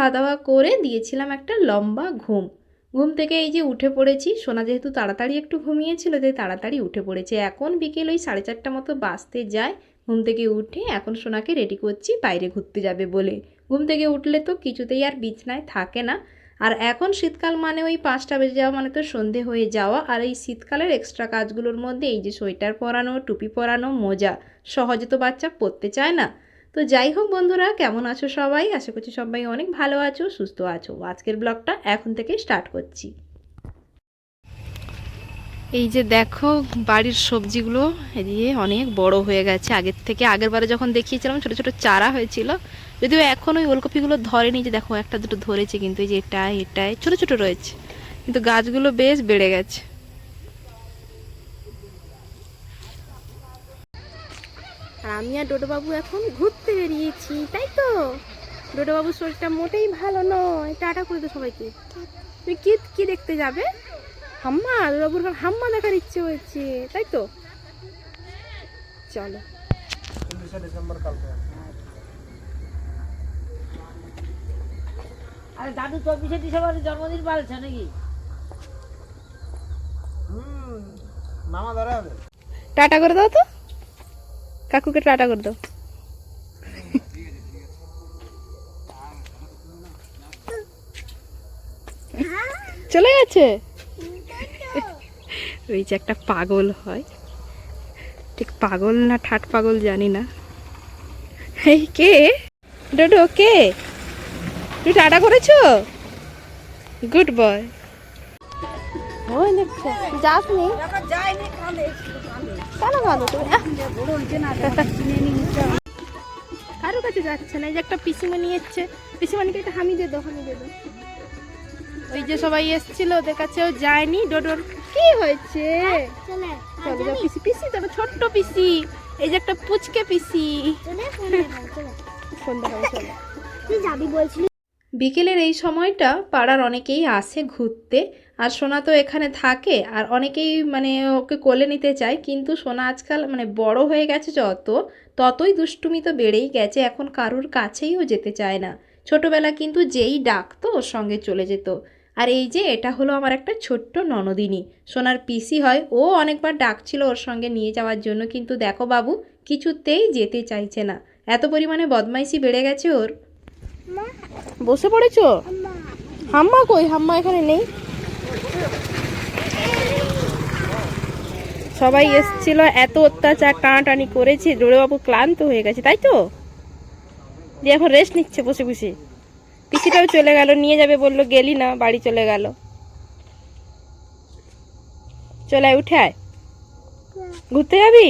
খাওয়া দাওয়া করে দিয়েছিলাম একটা লম্বা ঘুম। ঘুম থেকে এই যে উঠে পড়েছি, সোনা যেহেতু তাড়াতাড়ি একটু ঘুমিয়েছিল, তাই তাড়াতাড়ি উঠে পড়েছে। এখন বিকেল ওই সাড়ে চারটা মতো বাজতে যায়। ঘুম থেকে উঠে এখন সোনাকে রেডি করছি, বাইরে ঘুরতে যাবে বলে। ঘুম থেকে উঠলে তো কিছুতেই আর বিছনায় থাকে না। আর এখন শীতকাল মানে ওই পাঁচটা বেজে যাওয়া মানে তো সন্ধে হয়ে যাওয়া। আর এই শীতকালের এক্সট্রা কাজগুলোর মধ্যে এই যে সোয়েটার পরানো, টুপি পরানো, মোজা, সহজে তো বাচ্চা পরতে চায় না। তো যাই হোক বন্ধুরা, কেমন আছো সবাই? আশা করছি সবাই অনেক ভালো আছো, সুস্থ আছো। আজকের ব্লগটা এখন থেকে স্টার্ট করছি। এই যে দেখো, বাড়ির সবজিগুলো এদিকে অনেক বড় হয়ে গেছে। আগের থেকে আগের বারে যখন দেখিয়েছিলাম, ছোট ছোট চারা হয়েছিল। যদিও এখন ওই ওলকপিগুলো ধরেনি যে দেখো, একটা দুটো ধরেছে, কিন্তু এই যে এটাই এটাই ছোট ছোট রয়েছে। কিন্তু গাছগুলো বেশ বেড়ে গেছে। আর আমি আর ডোডোবাবু এখন ঘুরতে বেরিয়েছি তাই তো? ডোডোবাবুর শরীরটা মোটেই ভালো নয়। টাটা করে দে সবাইকে। তুমি কি কি দেখতে যাবে? হাম্মা ডোডোবাবুর এখন হাম্মা দেখার ইচ্ছে হয়েছে তাই তো? চলো। আরে দাদু চব্বিশে ডিসেম্বর জন্মদিন পালছে নাকি? মামা ধরে হবে টাটা করে দাও তো। কাকুকে টাটা করে দাও। চলে গেছে? ওই যে একটা পাগল হয়। ঠিক পাগল না ঠাট পাগল জানি না। এই কে? ডোডো কে? তুই টাটা করেছ? গুড বয় ওই দেখছ যাসনি? কেন তুমি কারও? কাছে যাচ্ছে না এই যে একটা পিসিমণি এসছে। পিসিমণিকে একটা হামি দিয়ে দাও হামি ওই যে সবাই এসছিল ওদের কাছেও যায়নি ডোডোর। কি হয়েছে? চলো যাও পিসি পিসি তবে ছোট্ট পিসি। এই যে একটা পুচকে পিসি। চলো তুই যাবি বলছিলি বিকেলের এই সময়টা পাড়ার অনেকেই আসে ঘুরতে, আর সোনা তো এখানে থাকে, আর অনেকেই মানে ওকে কোলে নিতে চায়, কিন্তু সোনা আজকাল মানে বড় হয়ে গেছে যত, ততই দুষ্টুমি তো বেড়েই গেছে, এখন কারুর কাছেইও যেতে চায় না। ছোটোবেলা কিন্তু যেই ডাকতো, ওর সঙ্গে চলে যেত। আর এই যে, এটা হলো আমার একটা ছোট্ট ননদিনী। সোনার পিসি হয়, ও অনেকবার ডাকছিল ওর সঙ্গে নিয়ে যাওয়ার জন্য, কিন্তু দেখো বাবু, কিছুতেই যেতে চাইছে না। এত পরিমাণে বদমাইশি বেড়ে গেছে ওর। বসে পড়েছো? হাম্মা কই? হাম্মা এখানে নেই। সবাই এসছিল, এত অত্যাচার টানাটানি করেছে জোরেবাবু ক্লান্ত হয়ে গেছে, তাই তো? দিয়ে এখন রেস্ট নিচ্ছে বসে বসে। পিসিটাও চলে গেল, নিয়ে যাবে বলল, গেলি না, বাড়ি চলে গেল। চলে উঠে আয়। ঘুরতে যাবি?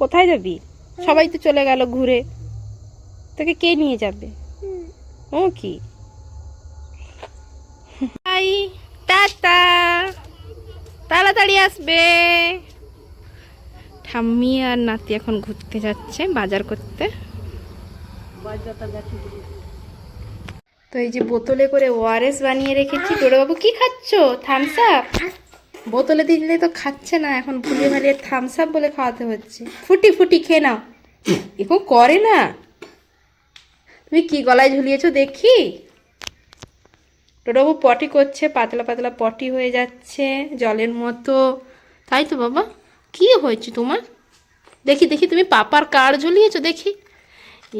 কোথায় যাবি? সবাই তো চলে গেল ঘুরে। তোকে কে নিয়ে যাবে? ও কি? Bye tata. তাড়াতাড়ি আসবে। ঠাম্মি আর নাতি এখন ঘুরতে যাচ্ছে বাজার করতে। তো এই যে বোতলে করে ওআরএস বানিয়ে রেখেছি। বাবু, কি খাচ্ছ? থামস আপ বোতলে দিলে তো খাচ্ছে না, এখন ভুলিয়ে ভালিয়ে থামস আপ বলে খাওয়াতে হচ্ছে। ফুটি ফুটি, খেয়ে নাও। এখন করে না। তুমি কি গলায় ঝুলিয়েছো দেখি? টোটোবাবু পটি করছে পাতলা পাতলা পটি হয়ে যাচ্ছে জলের মতো। তাই তো বাবা কি হয়েছে তোমার? দেখি দেখি তুমি পাপার কার্ড ঝুলিয়েছো দেখি।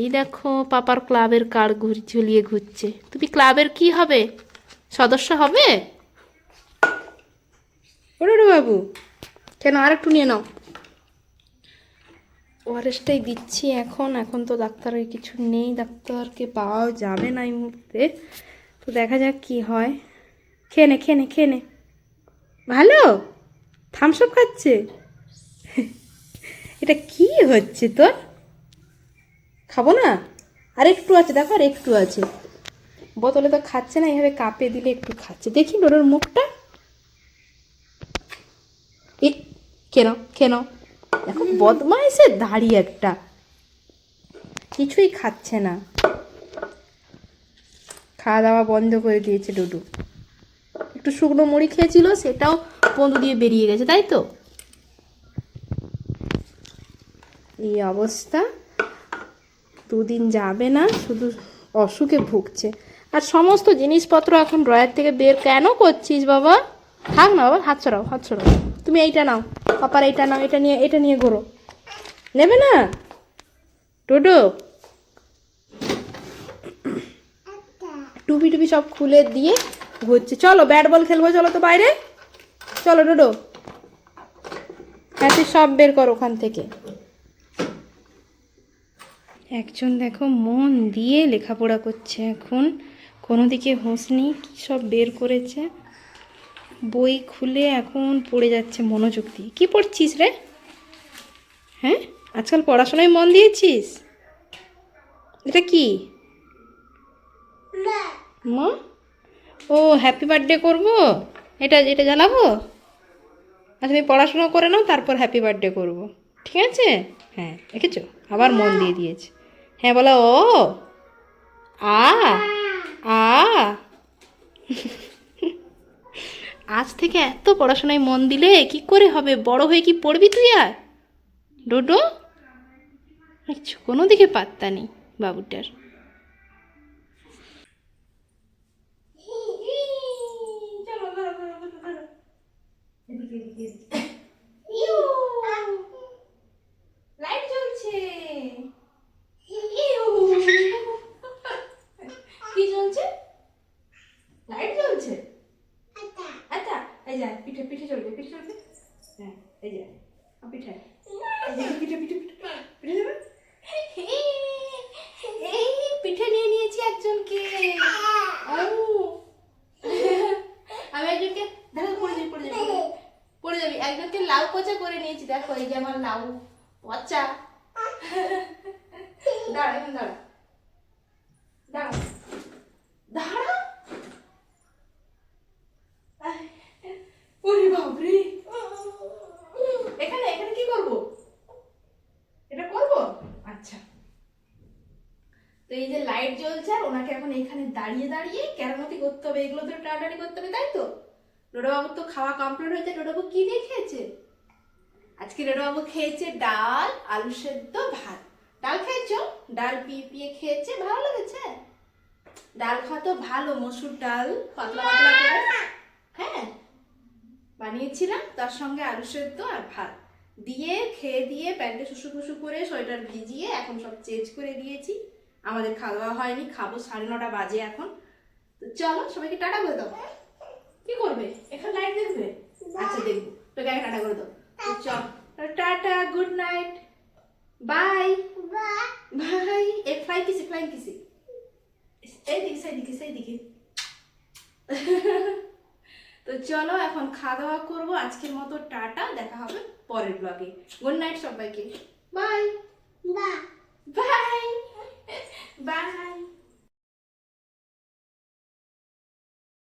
এই দেখো পাপার ক্লাবের কার্ড ঘুর ঝুলিয়ে ঘুরছে। তুমি ক্লাবের কি হবে? সদস্য হবে? ওরে বাবু। কেন আর একটু নিয়ে নাও। ওআরএসটাই দিচ্ছি এখন। এখন তো ডাক্তারের কিছু নেই, ডাক্তারকে পাওয়াও যাবে না এই মুহূর্তে। তো দেখা যাক কি হয়। খেনে খেনে খেয়ে নে খেয়ে নে। ভালো? থামস আপ খাচ্ছে? এটা কি হচ্ছে তোর? খাব না? আর একটু আছে, দেখো আর একটু আছে। বোতলে তো খাচ্ছে না, এইভাবে কাপে দিলে একটু খাচ্ছে। দেখি ডোরের মুখটা। কেন কেন দেখো বদমাইশের দাড়ি একটা। কিছুই খাচ্ছে না। খাওয়া দাওয়া বন্ধ করে দিয়েছে ডুডু। একটু শুকনো মুড়ি খেয়েছিল, সেটাও বন্ধু দিয়ে বেরিয়ে গেছে, তাই তো? এই অবস্থা। দুদিন যাবে না, শুধু অসুখে ভুগছে। আর সমস্ত জিনিসপত্র এখন ড্রয়ার থেকে বের কেন করছিস বাবা? থাক না বাবা, হাত ছড়াও হাত ছড়াও তুমি এইটা নাও। পাপার এটা নাও, এটা নিয়ে এটা নিয়ে ঘোরো। নেবে না? টোটো টুপি টুপি সব খুলে দিয়ে ঘুরছে। চলো, ব্যাট বল খেলব, চলো তো বাইরে। চলো, ডোডো। হ্যাঁ সব বের কর ওখান থেকে। একজন দেখো মন দিয়ে লেখাপড়া করছে এখন। কোনো দিকে হুঁশ নেই, কী সব বের করেছে। বই খুলে এখন পড়ে যাচ্ছে মনোযোগ দিয়ে। কী পড়ছিস রে? হ্যাঁ? আজকাল পড়াশোনায় মন দিয়েছিস? এটা কি? মা। ও হ্যাপি বার্থডে করব? এটা এটা জানাব? আচ্ছা তুমি পড়াশোনা করে নাও তারপর হ্যাপি বার্থডে করব। ঠিক আছে? হ্যাঁ দেখেছ? আবার মন দিয়ে দিয়েছে। হ্যাঁ বলো ও আ আ। আজ থেকে এত পড়াশোনায় মন দিলে কি করে হবে? বড় হয়ে কি পড়বি তুই আর? ডোডো? কোনো দিকে পাত্তা নেই বাবুটার। লাইট জ্বলছে কি জ্বলছে লাইট জ্বলছে আচ্ছা এই যা পিঠে পিঠে চলবে পিঠে চলবে হ্যাঁ এই যা আ, পিঠে এই যে, পিঠে পিঠে পিঠে পিঠে দেবে এই পিঠে নিয়ে নিয়েছি একজনকে ও আমি একজনকে দেখো পড়ে যাবি পড়ে যাবি পড়ে যাবি একজনকে লাউ পচা করে নিয়েছি দেখো এই যে আমার লাউ পচা দাঁড়া দাঁড়া এটা আচ্ছা তো এই যে লাইট জ্বলছে আর ওনাকে এখন এখানে দাঁড়িয়ে দাঁড়িয়ে করতে হবে এগুলো তো করতে হবে তাই তো তো খাওয়া কমপ্লিট হয়েছে ডোডোবাবু কি দিয়ে খেয়েছে আজকে ডোডোবাবু খেয়েছে ডাল, আলু সেদ্ধ, ভাত। ডাল খেয়েছো? ডাল পিয়ে পিয়ে খেয়েছে, ভালো লেগেছে? ডাল খাওয়া তো ভালো, মসুর ডাল, পাতলা পাতলা করে। হ্যাঁ বানিয়েছিলাম, তার সঙ্গে আলু সেদ্ধ আর ভাত। দিয়ে, খেয়ে দিয়ে, প্যান্টে শুশু ফুসু করে, সোয়েটার ভিজিয়ে এখন সব চেঞ্জ করে দিয়েছি। আমাদের খাওয়া দাওয়া হয়নি, খাব সাড়ে নটা বাজে এখন। তো চলো, সবাইকে টাটা করে দাও। কি করবে? এখানে লাইট দেখবে? আচ্ছা দেখব। তোকে টাটা করে দাও। Tata good night. Bye. Bye. A fly kissy fly kissy এইদিকে সেইদিকে সেইদিকে। তো চলো এখন খাওয়া দাওয়া করব। আজকের মতো টাটা দেখা হবে পরের ব্লগে গুড নাইট সবাইকে। বাই। বাই। বাই।